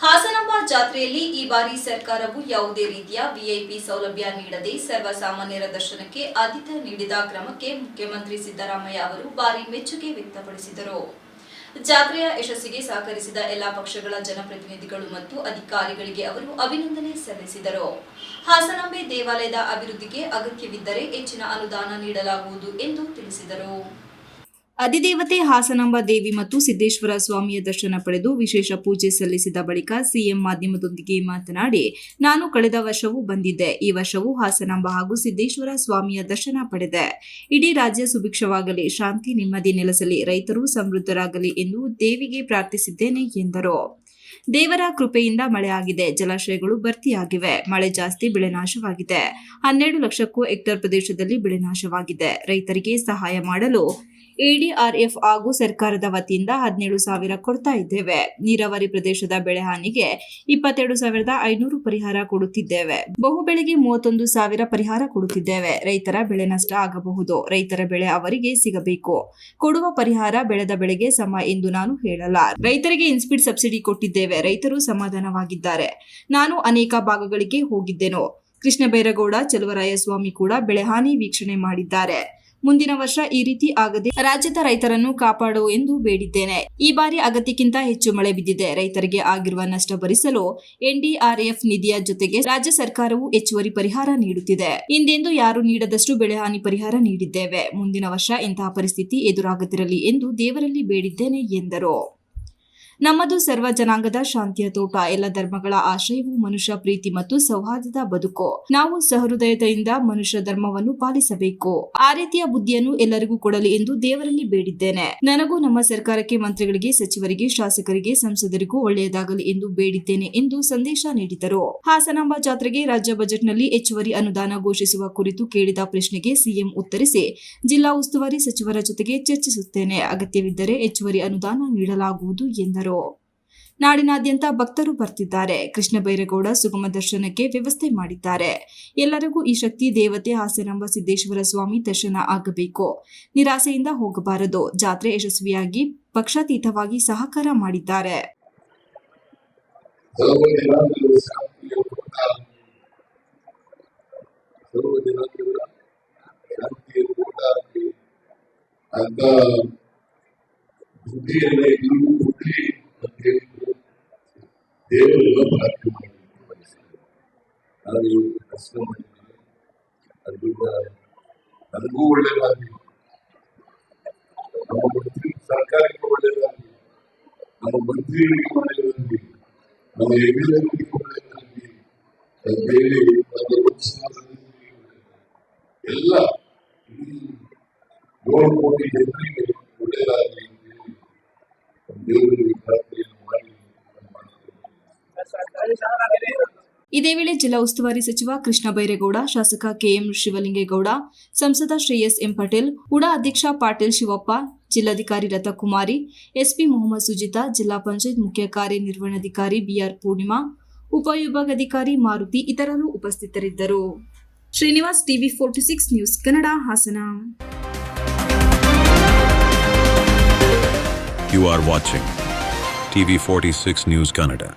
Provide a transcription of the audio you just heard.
ಹಾಸನಾಂಬ ಜಾತ್ರೆಯಲ್ಲಿ ಈ ಬಾರಿ ಸರ್ಕಾರವು ಯಾವುದೇ ರೀತಿಯ ವಿಐಪಿ ಸೌಲಭ್ಯ ನೀಡದೆ ಸರ್ವಸಾಮಾನ್ಯರ ದರ್ಶನಕ್ಕೆ ಆದ್ಯತೆ ನೀಡಿದ ಕ್ರಮಕ್ಕೆ ಮುಖ್ಯಮಂತ್ರಿ ಸಿದ್ದರಾಮಯ್ಯ ಅವರು ಭಾರಿ ಮೆಚ್ಚುಗೆ ವ್ಯಕ್ತಪಡಿಸಿದರು. ಜಾತ್ರೆಯ ಯಶಸ್ಸಿಗೆ ಸಹಕರಿಸಿದ ಎಲ್ಲಾ ಪಕ್ಷಗಳ ಜನಪ್ರತಿನಿಧಿಗಳು ಮತ್ತು ಅಧಿಕಾರಿಗಳಿಗೆ ಅವರು ಅಭಿನಂದನೆ ಸಲ್ಲಿಸಿದರು. ಹಾಸನಾಂಬೆ ದೇವಾಲಯದ ಅಭಿವೃದ್ಧಿಗೆ ಅಗತ್ಯವಿದ್ದರೆ ಹೆಚ್ಚಿನ ಅನುದಾನ ನೀಡಲಾಗುವುದು ಎಂದು ತಿಳಿಸಿದರು. ಅಧಿದೇವತೆ ಹಾಸನಾಂಬ ದೇವಿ ಮತ್ತು ಸಿದ್ದೇಶ್ವರ ಸ್ವಾಮಿಯ ದರ್ಶನ ಪಡೆದು ವಿಶೇಷ ಪೂಜೆ ಸಲ್ಲಿಸಿದ ಬಳಿಕ ಸಿಎಂ ಮಾಧ್ಯಮದೊಂದಿಗೆ ಮಾತನಾಡಿ, ನಾನು ಕಳೆದ ವರ್ಷವೂ ಬಂದಿದ್ದೆ. ಈ ವರ್ಷವೂ ಹಾಸನಾಂಬ ಹಾಗೂ ಸಿದ್ದೇಶ್ವರ ಸ್ವಾಮಿಯ ದರ್ಶನ ಪಡೆದೆ. ಇಡೀ ರಾಜ್ಯ ಸುಭಿಕ್ಷವಾಗಲಿ, ಶಾಂತಿ ನೆಮ್ಮದಿ ನೆಲೆಸಲಿ, ರೈತರು ಸಮೃದ್ಧರಾಗಲಿ ಎಂದು ದೇವಿಗೆ ಪ್ರಾರ್ಥಿಸಿದ್ದೇನೆ ಎಂದರು. ದೇವರ ಕೃಪೆಯಿಂದ ಮಳೆ ಆಗಿದೆ. ಜಲಾಶಯಗಳು ಭರ್ತಿಯಾಗಿವೆ. ಮಳೆ ಜಾಸ್ತಿ, ಬೆಳೆ ನಾಶವಾಗಿದೆ. ಹನ್ನೆರಡು ಲಕ್ಷಕ್ಕೂ ಹೆಕ್ಟರ್ ಪ್ರದೇಶದಲ್ಲಿ ಬೆಳೆ ನಾಶವಾಗಿದೆ. ರೈತರಿಗೆ ಸಹಾಯ ಮಾಡಲು ಎಡಿಆರ್ಎಫ್ ಹಾಗೂ ಸರ್ಕಾರದ ವತಿಯಿಂದ ಹದಿನೇಳು ಸಾವಿರ ಕೊಡ್ತಾ ಇದ್ದೇವೆ. ನೀರಾವರಿ ಪ್ರದೇಶದ ಬೆಳೆ ಹಾನಿಗೆ ಇಪ್ಪತ್ತೆರಡು ಸಾವಿರದ ಐನೂರು ಪರಿಹಾರ ಕೊಡುತ್ತಿದ್ದೇವೆ. ಬಹು ಬೆಳೆಗೆ ಮೂವತ್ತೊಂದು ಸಾವಿರ ಪರಿಹಾರ ಕೊಡುತ್ತಿದ್ದೇವೆ. ರೈತರ ಬೆಳೆ ನಷ್ಟ ಆಗಬಹುದು. ರೈತರ ಬೆಳೆ ಅವರಿಗೆ ಸಿಗಬೇಕು. ಕೊಡುವ ಪರಿಹಾರ ಬೆಳೆದ ಬೆಳೆಗೆ ಸಮ ಎಂದು ನಾನು ಹೇಳಲ್ಲ. ರೈತರಿಗೆ ಇನ್ಸ್ಪೀಡ್ ಸಬ್ಸಿಡಿ ಕೊಟ್ಟಿದ್ದೇವೆ. ರೈತರು ಸಮಾಧಾನವಾಗಿದ್ದಾರೆ. ನಾನು ಅನೇಕ ಭಾಗಗಳಿಗೆ ಹೋಗಿದ್ದೆನು. ಕೃಷ್ಣ ಬೈರಗೌಡ ಚಲುವರಾಯಸ್ವಾಮಿ ಕೂಡ ಬೆಳೆಹಾನಿ ವೀಕ್ಷಣೆ ಮಾಡಿದ್ದಾರೆ. ಮುಂದಿನ ವರ್ಷ ಈ ರೀತಿ ಆಗದೆ ರಾಜ್ಯದ ರೈತರನ್ನು ಕಾಪಾಡು ಎಂದು ಬೇಡಿದ್ದೇನೆ. ಈ ಬಾರಿ ಅಗತ್ಯಕ್ಕಿಂತ ಹೆಚ್ಚು ಮಳೆ ಬಿದ್ದಿದೆ. ರೈತರಿಗೆ ಆಗಿರುವ ನಷ್ಟ ಭರಿಸಲು ಎನ್ಡಿಆರ್ಎಫ್ ನಿಧಿಯ ಜೊತೆಗೆ ರಾಜ್ಯ ಸರ್ಕಾರವು ಹೆಚ್ಚುವರಿ ಪರಿಹಾರ ನೀಡುತ್ತಿದೆ. ಇಂದೆಂದು ಯಾರು ನೀಡದಷ್ಟು ಬೆಳೆಹಾನಿ ಪರಿಹಾರ ನೀಡಿದ್ದೇವೆ. ಮುಂದಿನ ವರ್ಷ ಇಂತಹ ಪರಿಸ್ಥಿತಿ ಎದುರಾಗದಿರಲಿ ಎಂದು ದೇವರಲ್ಲಿ ಬೇಡಿದ್ದೇನೆ ಎಂದರು. ನಮ್ಮದು ಸರ್ವ ಜನಾಂಗದ ಶಾಂತಿಯ ತೋಟ. ಎಲ್ಲ ಧರ್ಮಗಳ ಆಶ್ರಯವು ಮನುಷ್ಯ ಪ್ರೀತಿ ಮತ್ತು ಸೌಹಾರ್ದದ ಬದುಕು. ನಾವು ಸಹೃದಯತೆಯಿಂದ ಮನುಷ್ಯ ಧರ್ಮವನ್ನು ಪಾಲಿಸಬೇಕು. ಆ ರೀತಿಯ ಬುದ್ಧಿಯನ್ನು ಎಲ್ಲರಿಗೂ ಕೊಡಲಿ ಎಂದು ದೇವರಲ್ಲಿ ಬೇಡಿದ್ದೇನೆ. ನನಗೂ ನಮ್ಮ ಸರ್ಕಾರಕ್ಕೆ ಮಂತ್ರಿಗಳಿಗೆ, ಸಚಿವರಿಗೆ, ಶಾಸಕರಿಗೆ, ಸಂಸದರಿಗೂ ಒಳ್ಳೆಯದಾಗಲಿ ಎಂದು ಬೇಡಿದ್ದೇನೆ ಎಂದು ಸಂದೇಶ ನೀಡಿದರು. ಹಾಸನಾಂಬ ಜಾತ್ರೆಗೆ ರಾಜ್ಯ ಬಜೆಟ್ನಲ್ಲಿ ಹೆಚ್ಚುವರಿ ಅನುದಾನ ಘೋಷಿಸುವ ಕುರಿತು ಕೇಳಿದ ಪ್ರಶ್ನೆಗೆ ಸಿಎಂ ಉತ್ತರಿಸಿ, ಜಿಲ್ಲಾ ಉಸ್ತುವಾರಿ ಸಚಿವರ ಜೊತೆಗೆ ಚರ್ಚಿಸುತ್ತೇನೆ. ಅಗತ್ಯವಿದ್ದರೆ ಹೆಚ್ಚುವರಿ ಅನುದಾನ ನೀಡಲಾಗುವುದು ಎಂದರು. ನಾಡಿನಾದ್ಯಂತ ಭಕ್ತರು ಬರ್ತಿದ್ದಾರೆ. ಕೃಷ್ಣ ಬೈರೇಗೌಡ ಸುಗಮ ದರ್ಶನಕ್ಕೆ ವ್ಯವಸ್ಥೆ ಮಾಡಿದ್ದಾರೆ. ಎಲ್ಲರಿಗೂ ಈ ಶಕ್ತಿ, ದೇವತೆ ಹಾಸನಾಂಬ ಸಿದ್ದೇಶ್ವರ ಸ್ವಾಮಿ ದರ್ಶನ ಆಗಬೇಕು. ನಿರಾಸೆಯಿಂದ ಹೋಗಬಾರದು. ಜಾತ್ರೆ ಯಶಸ್ವಿಯಾಗಿ ಪಕ್ಷಾತೀತವಾಗಿ ಸಹಕಾರ ಮಾಡಿದ್ದಾರೆ. ಅಂತ ಊಟ ಸರ್ವ ಜನಾಂಗಗಳ ಶಾಂತಿಯ ಊಟ ಆಗಲಿ ಅಂತ ಬುದ್ಧಿಯನ್ನ ಎಲ್ಲರೂ ಹುಟ್ಟಿ ಅಂತ ಹೇಳಿದ್ರು ದೇವರೆಲ್ಲ ಪ್ರಾರ್ಥನೆ ಕಷ್ಟ ಮಾಡಿದ್ದೀನಿ ನನಗೂ ಒಳ್ಳೆಯದಾಗಲಿ, ನಮ್ಮ ಮಂತ್ರಿ ಸರ್ಕಾರಕ್ಕೆ ಒಳ್ಳೆಯದಾಗಲಿ, ನಮ್ಮ ಮಂತ್ರಿಗಳಿಗೆ ಒಳ್ಳೆಯದಾಗಲಿ, ನಮ್ಮ ಎಮ್ಮೆಲ್ಲೆಗಳಿಗೆ ಒಳ್ಳೆಯದಾಗಲಿ ಹೇಳಿ ನಮ್ಮ ಎಲ್ಲ ಏಳು ಕೋಟಿ ಜನರಿಗೆ ಒಳ್ಳೆಯದಾಗಲಿ ದೇವರಿಗೆ ಇದೇ ವೇಳೆ ಜಿಲ್ಲಾ ಉಸ್ತುವಾರಿ ಸಚಿವ ಕೃಷ್ಣ ಬೈರೇಗೌಡ ಶಾಸಕ ಕೆಎಂ ಶಿವಲಿಂಗೇಗೌಡ, ಸಂಸದ ಶ್ರೇಯಸ್ ಎಂ ಪಟೇಲ್, ಉಡಾ ಅಧ್ಯಕ್ಷ ಪಾಟೀಲ್ ಶಿವಪ್ಪ, ಜಿಲ್ಲಾಧಿಕಾರಿ ರಥಕುಮಾರಿ, ಎಸ್ಪಿ ಮೊಹಮ್ಮದ್ ಸುಜಿತಾ, ಜಿಲ್ಲಾ ಪಂಚಾಯತ್ ಮುಖ್ಯ ಕಾರ್ಯನಿರ್ವಹಣಾಧಿಕಾರಿ ಬಿಆರ್ ಪೂರ್ಣಿಮಾ, ಉಪವಿಭಾಗಾಧಿಕಾರಿ ಮಾರುತಿ ಇತರರು ಉಪಸ್ಥಿತರಿದ್ದರು Srinivas TV forty six news Kannada Hassan You are watching TV46 News Kannada.